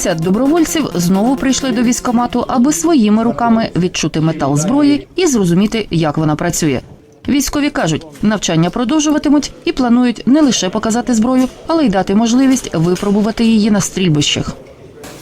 Кількадесят добровольців знову прийшли до військомату, аби своїми руками відчути метал зброї і зрозуміти, як вона працює. Військові кажуть, навчання продовжуватимуть і планують не лише показати зброю, але й дати можливість випробувати її на стрільбищах.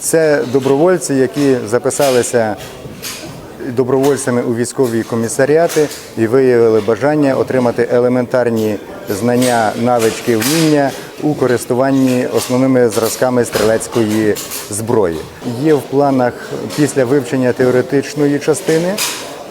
Це добровольці, які записалися добровольцями у військові комісаріати і виявили бажання отримати елементарні знання, навички, вміння у користуванні основними зразками стрілецької зброї. Є в планах після вивчення теоретичної частини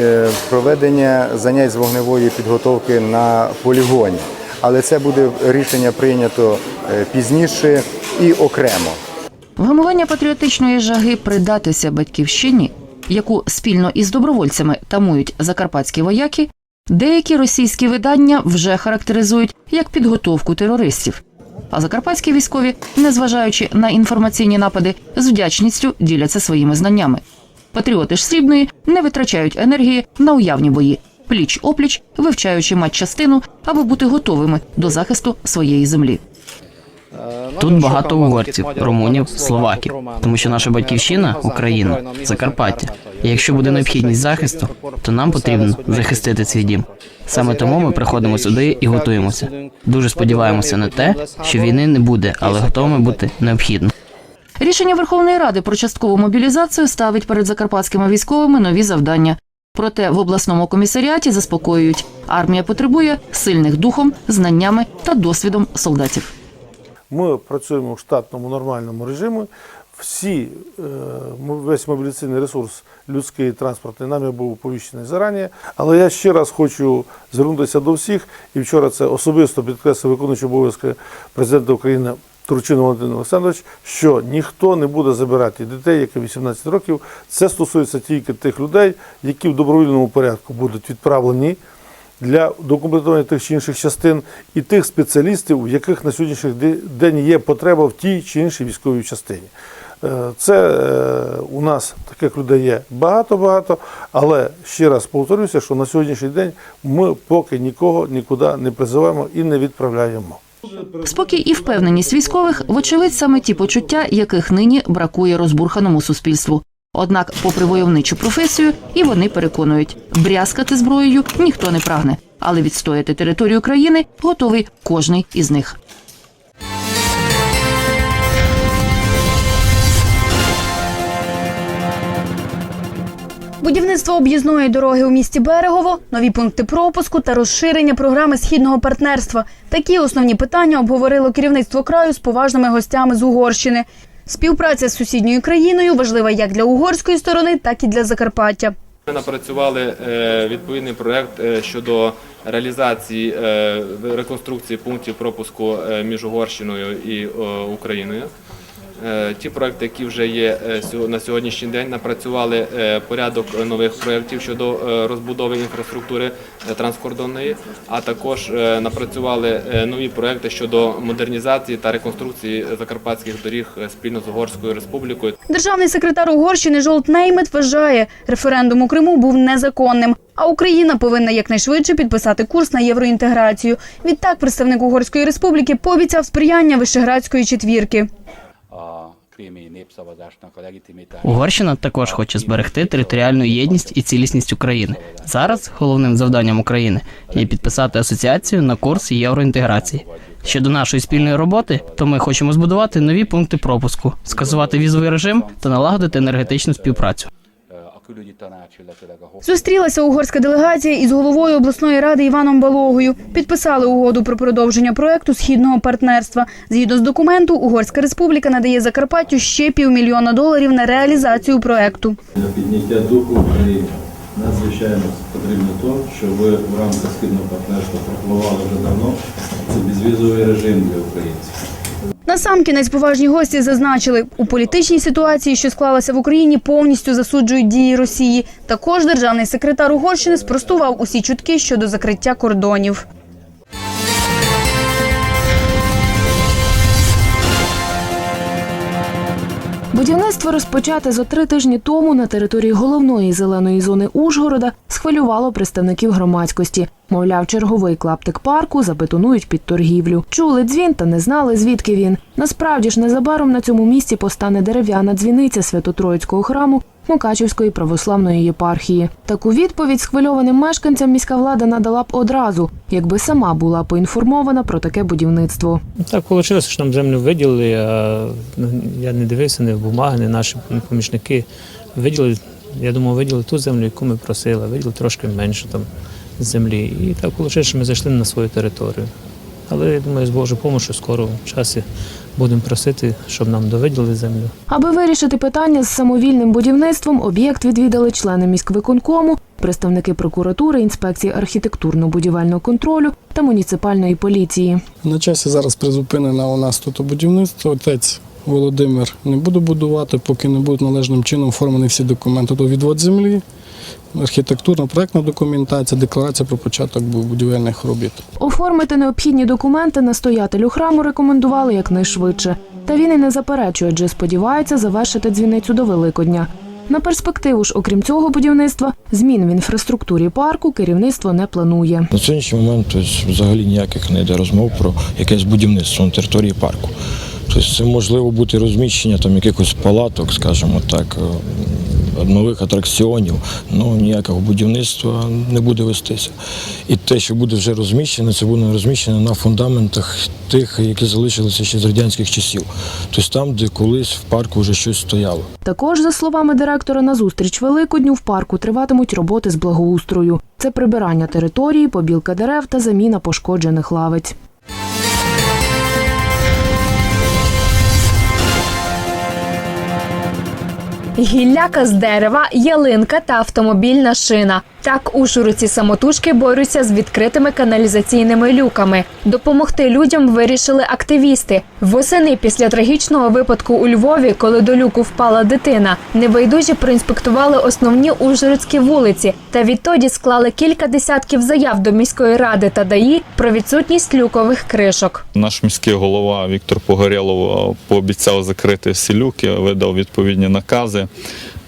е, проведення занять з вогневої підготовки на полігоні. Але це буде рішення прийнято е, пізніше і окремо. Вгамування патріотичної жаги придатися батьківщині, яку спільно із добровольцями тамують закарпатські вояки, деякі російські видання вже характеризують як підготовку терористів. А закарпатські військові, незважаючи на інформаційні напади, з вдячністю діляться своїми знаннями. Патріоти ж срібної не витрачають енергії на уявні бої, пліч опліч, вивчаючи матчастину, аби бути готовими до захисту своєї землі. Тут багато угорців, румунів, словаків, тому що наша батьківщина Україна, Закарпаття. І якщо буде необхідність захисту, то нам потрібно захистити свій дім. Саме тому ми приходимо сюди і готуємося. Дуже сподіваємося на те, що війни не буде, але готовими бути необхідно. Рішення Верховної Ради про часткову мобілізацію ставить перед закарпатськими військовими нові завдання. Проте в обласному комісаріаті заспокоюють, армія потребує сильних духом, знаннями та досвідом солдатів. Ми працюємо в штатному нормальному режимі. Всі, е, весь мобілізаційний ресурс людський і транспортний нами був оповіщений зарані. Але я ще раз хочу звернутися до всіх, і вчора це особисто підкреслив виконуючий обов'язки президента України Турчинов Валентин Олександрович, що ніхто не буде забирати дітей, які 18 років. Це стосується тільки тих людей, які в добровільному порядку будуть відправлені для документування тих чи інших частин і тих спеціалістів, у яких на сьогоднішній день є потреба в тій чи іншій військовій частині. Е, Це е, у нас таких людей є багато-багато, але ще раз повторюся, що на сьогоднішній день ми поки нікого нікуди не призиваємо і не відправляємо. Спокій і впевненість військових, вочевидь, саме ті почуття, яких нині бракує розбурханому суспільству. Однак, попри войовничу професію, і вони переконують, брязкати зброєю ніхто не прагне, але відстояти територію країни готовий кожний із них. Будівництво об'їзної дороги у місті Берегово, нові пункти пропуску та розширення програми східного партнерства. Такі основні питання обговорило керівництво краю з поважними гостями з Угорщини. Співпраця з сусідньою країною важлива як для угорської сторони, так і для Закарпаття. Ми напрацювали е, відповідний проект е, щодо реалізації е, реконструкції пунктів пропуску між Угорщиною і Україною. Е, Ті проекти, які вже є е, на сьогоднішній день, напрацювали е, порядок нових проєктів щодо розбудови інфраструктури транскордонної, а також напрацювали нові проекти щодо модернізації та реконструкції закарпатських доріг спільно з Угорською республікою. Державний секретар Угорщини Жолт Неймет вважає, референдум у Криму був незаконним, а Україна повинна якнайшвидше підписати курс на євроінтеграцію. Відтак, представник Угорської республіки пообіцяв сприяння Вишеградської четвірки. a krími népszavazásnak a legitimitását. Угорщина також хоче зберегти територіальну єдність і цілісність України. Зараз головним завданням України є підписати асоціацію на курс євроінтеграції. Щодо нашої спільної роботи, то ми хочемо збудувати нові пункти пропуску, скасувати візовий режим та налагодити енергетичну співпрацю. Külügyi tanács, illetőleg a Зустрілася угорська делегація із головою обласної ради Іваном Балогою. Підписали угоду про продовження проекту східного партнерства. Згідно з документу, Угорська республіка надає Закарпаттю ще півмільйона доларів на реалізацію проекту. Для підняття духу і надзвичайно потрібно то, що ви в рамках спільного партнерства пропонували вже давно. Це безвізовий режим для українців. Насамкінець поважні гості зазначили, у політичній ситуації, що склалася в Україні, повністю засуджують дії Росії. Також державний секретар Угорщини спростував усі чутки щодо закриття кордонів. Будівництво розпочате за три тижні тому на території головної зеленої зони Ужгорода схвилювало представників громадськості. Мовляв, черговий клаптик парку забетонують під торгівлю. Чули дзвін та не знали, звідки він. Насправді ж незабаром на цьому місці постане дерев'яна дзвіниця Свято-Троїцького храму Мукачівської православної єпархії. Таку відповідь схвильованим мешканцям міська влада надала б одразу, якби сама була поінформована про таке будівництво. Так вийшло, що нам землю виділили, а я не дивився ні в бумаги, ні наші помічники. Виділили, я думав, виділили ту землю, яку ми просили, а виділили трошки менше там землі. І так вийшло, що ми зайшли на свою територію. Але я думаю, з Божою допомогою скоро в часі будемо просити, щоб нам довиділи землю. Аби вирішити питання з самовільним будівництвом, об'єкт відвідали члени міськвиконкому, представники прокуратури, інспекції архітектурно-будівельного контролю та муніципальної поліції. На часі зараз призупинено у нас тут будівництво. Отець Володимир не буде будувати, поки не будуть належним чином оформлені всі документи. То відвод землі, архітектурна проектна документація, декларація про початок будівельних робіт. Оформити необхідні документи настоятелю храму рекомендували якнайшвидше. Та він і не заперечує, адже сподівається завершити дзвіницю до Великодня. На перспективу ж, окрім цього будівництва, змін в інфраструктурі парку керівництво не планує. На сьогоднішній момент взагалі ніяких не йде розмов про якесь будівництво на території парку. Тобто це можливо бути розміщення там якихось палаток, скажімо так, е, нових атракціонів, ну ніякого будівництва не буде вестися. І те, що буде вже розміщене, це буде розміщено на фундаментах тих, які залишилися ще з радянських часів. Тобто там, де колись в парку вже щось стояло. Також, за словами директора, на зустріч Великодню в парку триватимуть роботи з благоустрою. Це прибирання території, побілка дерев та заміна пошкоджених лавиць. Гілляка з дерева, ялинка та автомобільна шина. Так ужгородці самотужки борються з відкритими каналізаційними люками. Допомогти людям вирішили активісти. Восени після трагічного випадку у Львові, коли до люку впала дитина, небайдужі проінспектували основні ужгородські вулиці та відтоді склали кілька десятків заяв до міської ради та ДАІ про відсутність люкових кришок. Наш міський голова Віктор Погорєлов пообіцяв закрити всі люки, видав відповідні накази.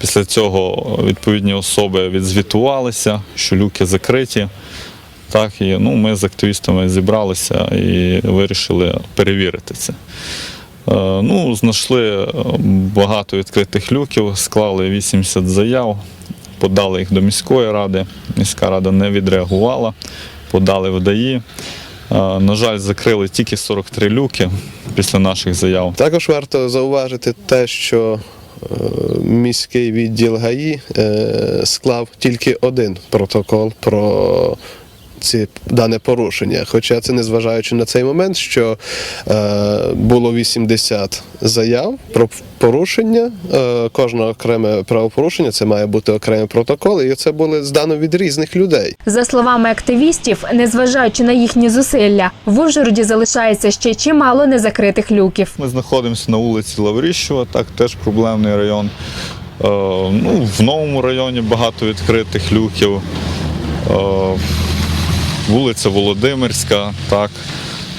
Після цього відповідні особи відзвітувалися, що люки закриті. Так, і ну, ми з активістами зібралися і вирішили перевірити це. Е, ну, знайшли е, багато відкритих люків, склали 80 заяв, подали їх до міської ради. Міська рада не відреагувала, подали в ДАІ. Е, На жаль, закрили тільки 43 люки після наших заяв. Також варто зауважити те, що е, міський відділ ГАІ е, склав тільки один протокол про ці дане порушення. Хоча це незважаючи на цей момент, що е, було 80 заяв про порушення, е, кожне окреме правопорушення це має бути окремий протокол, і це були здано від різних людей. За словами активістів, незважаючи на їхні зусилля, в Ужгороді залишається ще чимало незакритих люків. Ми знаходимося на вулиці Лавріщева, так теж проблемний район. Е, ну, в новому районі багато відкритих люків. Е, вулиця Володимирська, так,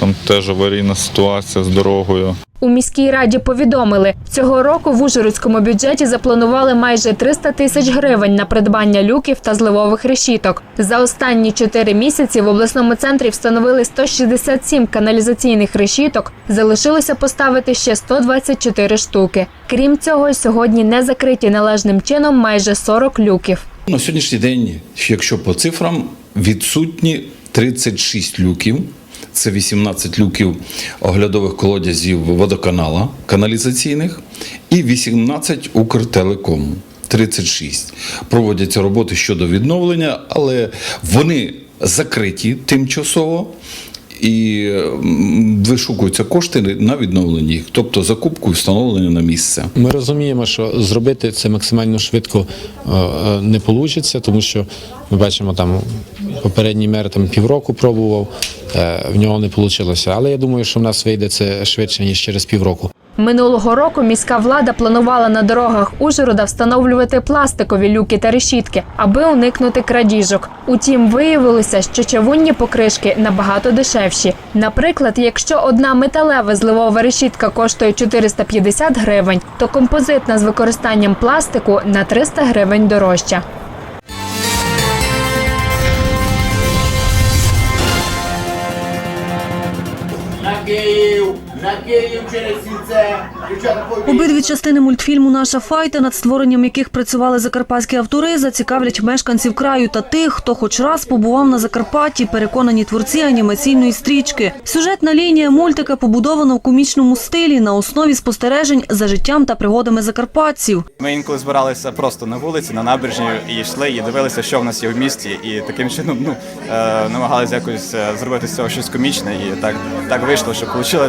там теж аварійна ситуація з дорогою. У міській раді повідомили, цього року в Ужгородському бюджеті запланували майже 300 тисяч гривень на придбання люків та зливових решіток. За останні чотири місяці в обласному центрі встановили 167 каналізаційних решіток. Залишилося поставити ще 124 штуки. Крім цього, сьогодні не закриті належним чином майже 40 люків. На сьогоднішній день, якщо по цифрам, відсутні 36 люків. Це 18 люків оглядових колодязів водоканала каналізаційних і 18 Укртелекому. 36. Проводяться роботи щодо відновлення, але вони закриті тимчасово і вишукуються кошти на відновлення їх, тобто закупку і встановлення на місце. Ми розуміємо, що зробити це максимально швидко е, е, не вийде, тому що ми бачимо, там попередній мер там півроку пробував, е, в нього не вийшло. Але я думаю, що в нас вийде це швидше ніж через півроку. Минулого року міська влада планувала на дорогах Ужгорода встановлювати пластикові люки та решітки, аби уникнути крадіжок. Утім, виявилося, що чавунні покришки набагато дешевші. Наприклад, якщо одна металева зливова решітка коштує 450 гривень, то композитна з використанням пластику на 300 гривень дорожча. Обидві частини мультфільму Наша файта, над створенням яких працювали закарпатські автори, зацікавлять мешканців краю та тих, хто хоч раз побував на Закарпатті, переконані творці анімаційної стрічки. Сюжетна лінія мультика побудована в комічному стилі на основі спостережень за життям та пригодами закарпатців. Ми інколи збиралися просто на вулиці, на набережні і йшли, і дивилися, що в нас є в місті, і таким чином ну е, намагалися якось е, зробити з цього щось комічне, і так так вийшло, що вийшло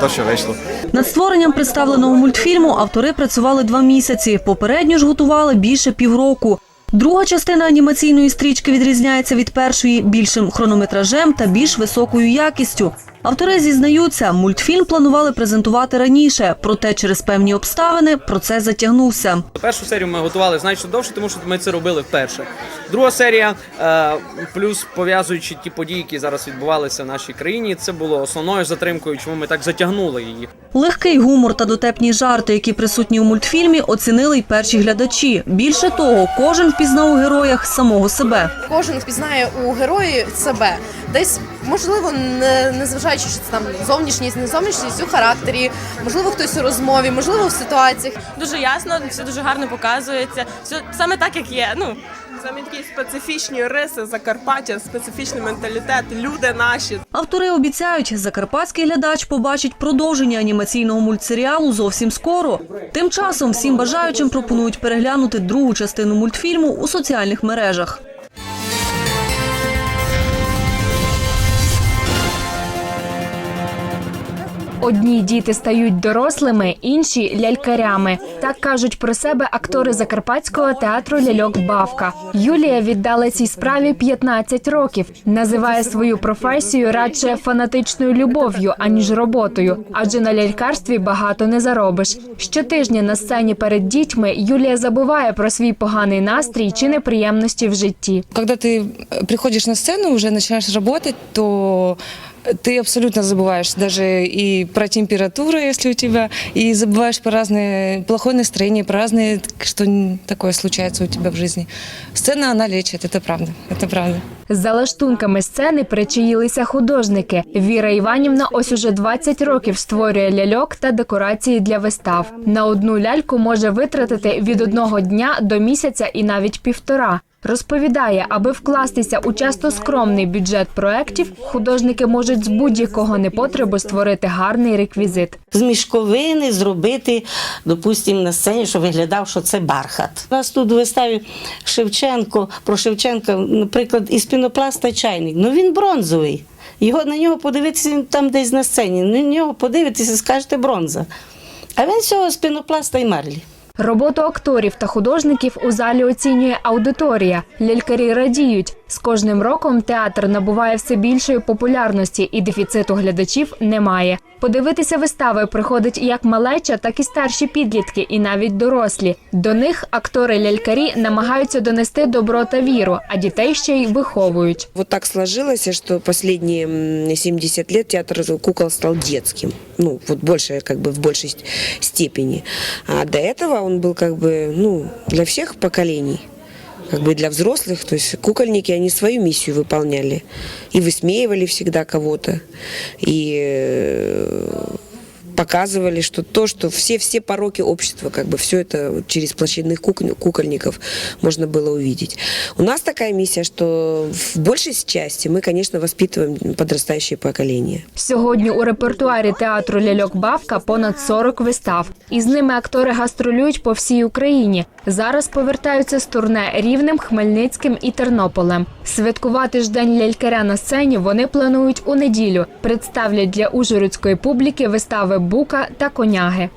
те, що вийшло. Над створенням представленого мультфільму автори працювали два місяці. Попередньо ж готували більше півроку. Друга частина анімаційної стрічки відрізняється від першої більшим хронометражем та більш високою якістю. Автори зізнаються, мультфільм планували презентувати раніше, проте через певні обставини процес затягнувся. Першу серію ми готували значно довше, тому що ми це робили вперше. Друга серія, е, плюс пов'язуючи ті події, які зараз відбувалися в нашій країні, це було основною затримкою, чому ми так затягнули її. Легкий гумор та дотепні жарти, які присутні у мультфільмі, оцінили й перші глядачі. Більше того, кожен впізнав у героях самого себе. Кожен впізнає у герої себе. Десь можливо, не, не зважаючи, що це там зовнішність, не зовнішність у характері, можливо, хтось у розмові, можливо, в ситуаціях. Дуже ясно, все дуже гарно показується. Все саме так, як є. Ну саме такі специфічні риси Закарпаття, специфічний менталітет, люди наші. Автори обіцяють, закарпатський глядач побачить продовження анімаційного мультсеріалу зовсім скоро. Тим часом всім бажаючим пропонують переглянути другу частину мультфільму у соціальних мережах. Одні діти стають дорослими, інші лялькарями. Так кажуть про себе актори закарпатського театру ляльок Бавка. Юлія віддала цій справі 15 років. Називає свою професію радше фанатичною любов'ю, аніж роботою, адже на лялькарстві багато не заробиш. Щотижня на сцені перед дітьми Юлія забуває про свій поганий настрій чи неприємності в житті. Когда ты приходишь на сцену, уже начинаешь работать, то ты абсолютно забываешь даже и про температуру, если у тебя, и забываешь про разные плохое настроение, про разные, что такое случается у тебя в жизни. Сцена, она лечит, это правда, это правда. За лаштунками сцени причаїлися художники. Віра Іванівна ось уже 20 років створює ляльок та декорації для вистав. На одну ляльку може витратити від одного дня до місяця і навіть півтора. Розповідає, аби вкластися у часто скромний бюджет проєктів, художники можуть з будь-якого непотребу створити гарний реквізит. З мішковини зробити, допустимо, на сцені, щоб виглядав, що це бархат. У нас тут у виставі Шевченко, про Шевченка, наприклад, із пінопласта чайник. Ну він бронзовий. Його на нього подивитися він там десь на сцені. На нього подивитися, скажете бронза. А він всього з пінопласта і марлі. Роботу акторів та художників у залі оцінює аудиторія. Лялькарі радіють. З кожним роком театр набуває все більшої популярності, і дефіциту глядачів немає. Подивитися вистави приходить як малеча, так і старші підлітки, і навіть дорослі. До них актори-лялькарі намагаються донести добро та віру, а дітей ще й виховують. Вот так сложилось, что последние м, 70 лет театр кукол стал детским. Ну, вот больше, как бы в большей степени. А до этого он был как бы, ну, для всех поколений. Как бы для взрослых, то есть кукольники, они свою миссию выполняли. И высмеивали всегда кого-то. И э, показывали, что то, что все, все пороки общества, как бы все это вот через площадных кук- кукольников можно было увидеть. У нас такая миссия, что в большей части мы, конечно, воспитываем подрастающее поколение. Сьогодні у репертуарі театру ляльок Бавка понад 40 вистав. Із ними актори гастролюють по всій Україні. Зараз повертаються з турне Рівнем, Хмельницьким і Тернополем. Святкувати ж день лялькаря на сцені вони планують у неділю. Представлять для ужгородської публіки вистави Бука та коняги.